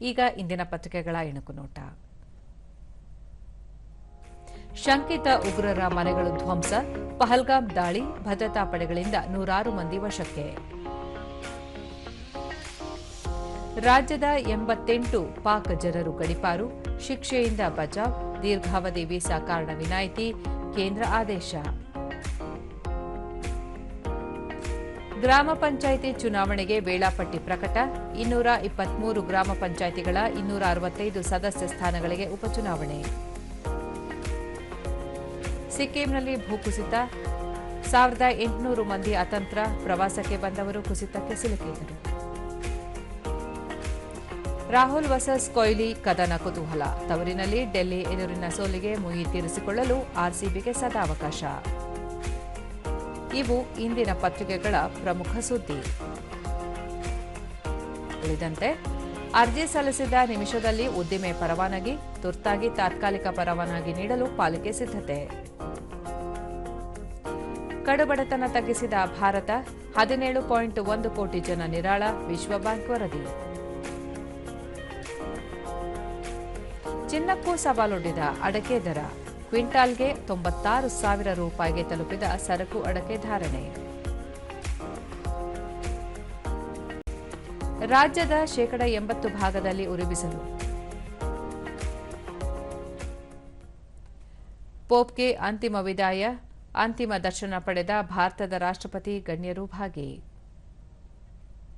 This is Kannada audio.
ಈಗ ಇಂದಿನ ಪತ್ರಿಕೆಗಳ ಇಣುಕು ನೋಟ. ಶಂಕಿತ ಉಗ್ರರ ಮನೆಗಳು ಧ್ವಂಸ, ಪಹಲ್ಗಾಮ್ ದಾಳಿ, ಭದ್ರತಾ ಪಡೆಗಳಿಂದ ನೂರಾರು ಮಂದಿ ವಶಕ್ಕೆ. ರಾಜ್ಯದ ಎಂಬತ್ತೆಂಟು ಪಾಕ್ ಜನರು ಗಡಿಪಾರು, ಶಿಕ್ಷೆಯಿಂದ ಬಚಾವ್, ದೀರ್ಘಾವಧಿ ವೀಸಾ ಕಾರಣ ವಿನಾಯಿತಿ, ಕೇಂದ್ರ ಆದೇಶ. ಗ್ರಾಮ ಪಂಚಾಯಿತಿ ಚುನಾವಣೆಗೆ ವೇಳಾಪಟ್ಟಿ ಪ್ರಕಟ. ಇನ್ನೂರ ಇಪ್ಪತ್ಮೂರು ಗ್ರಾಮ ಪಂಚಾಯಿತಿಗಳ ಇನ್ನೂರ ಅರವತ್ತೈದು ಸದಸ್ಯ ಸ್ಥಾನಗಳಿಗೆ ಉಪಚುನಾವಣೆ. ಸಿಕ್ಕಿಂನಲ್ಲಿ ಭೂಕುಸಿತ ಸಾವಿರದ ಎಂಟುನೂರು ಮಂದಿ ಅತಂತ್ರ. ಪ್ರವಾಸಕ್ಕೆ ಬಂದವರು ಕುಸಿತಕ್ಕೆ ಸಿಲುಕಿದರು ರಾಹುಲ್ ವಸಸ್ ಕೊಹ್ಲಿ ಕದನ ಕುತೂಹಲ. ತವರಿನಲ್ಲಿ ಡೆಲ್ಲಿ ಎದುರಿನ ಸೋಲಿಗೆ ಮುಯಿ ತೀರಿಸಿಕೊಳ್ಳಲು ಆರ್ಸಿಬಿಗೆ ಸದಾವಕಾಶ ಇವು ಇಂದಿನ ಪತ್ರಿಕೆಗಳ ಪ್ರಮುಖ ಸುದ್ದಿ. ಉಳಿದಂತೆ, ಅರ್ಜಿ ಸಲ್ಲಿಸಿದ ನಿಮಿಷದಲ್ಲಿ ಉದ್ದಿಮೆ ಪರವಾನಗಿ, ತುರ್ತಾಗಿ ತಾತ್ಕಾಲಿಕ ಪರವಾನಗಿ ನೀಡಲು ಪಾಲಿಕೆ ಸಿದ್ಧತೆ. ಕಡುಬಡತನ ತಗ್ಗಿಸಿದ ಭಾರತ, ಹದಿನೇಳು ಪಾಯಿಂಟ್ ಒಂದು ಕೋಟಿ ಜನ ನಿರಾಳ, ವಿಶ್ವ ಬ್ಯಾಂಕ್ ವರದಿ. ಚಿನ್ನಕ್ಕೂ ಸವಾಲೊಡ್ಡಿದ ಅಡಕೆ ದರ. ಕ್ವಿಂಟಾಲ್ಗೆ ತೊಂಬತ್ತಾರು ಸಾವಿರ ರೂಪಾಯಿಗೆ ತಲುಪಿದ ಸರಕು ಅಡಕೆ ಧಾರಣೆ. ರಾಜ್ಯದ ಶೇಕಡ ಎಂಬತ್ತು ಭಾಗದಲ್ಲಿ ಉರುಬಿಸಲು ಪೋಪ್ಗೆ ಅಂತಿಮ ವಿದಾಯ. ಅಂತಿಮ ದರ್ಶನ ಪಡೆದ ಭಾರತದ ರಾಷ್ಟ್ರಪತಿ ಗಣ್ಯರು ಭಾಗಿ.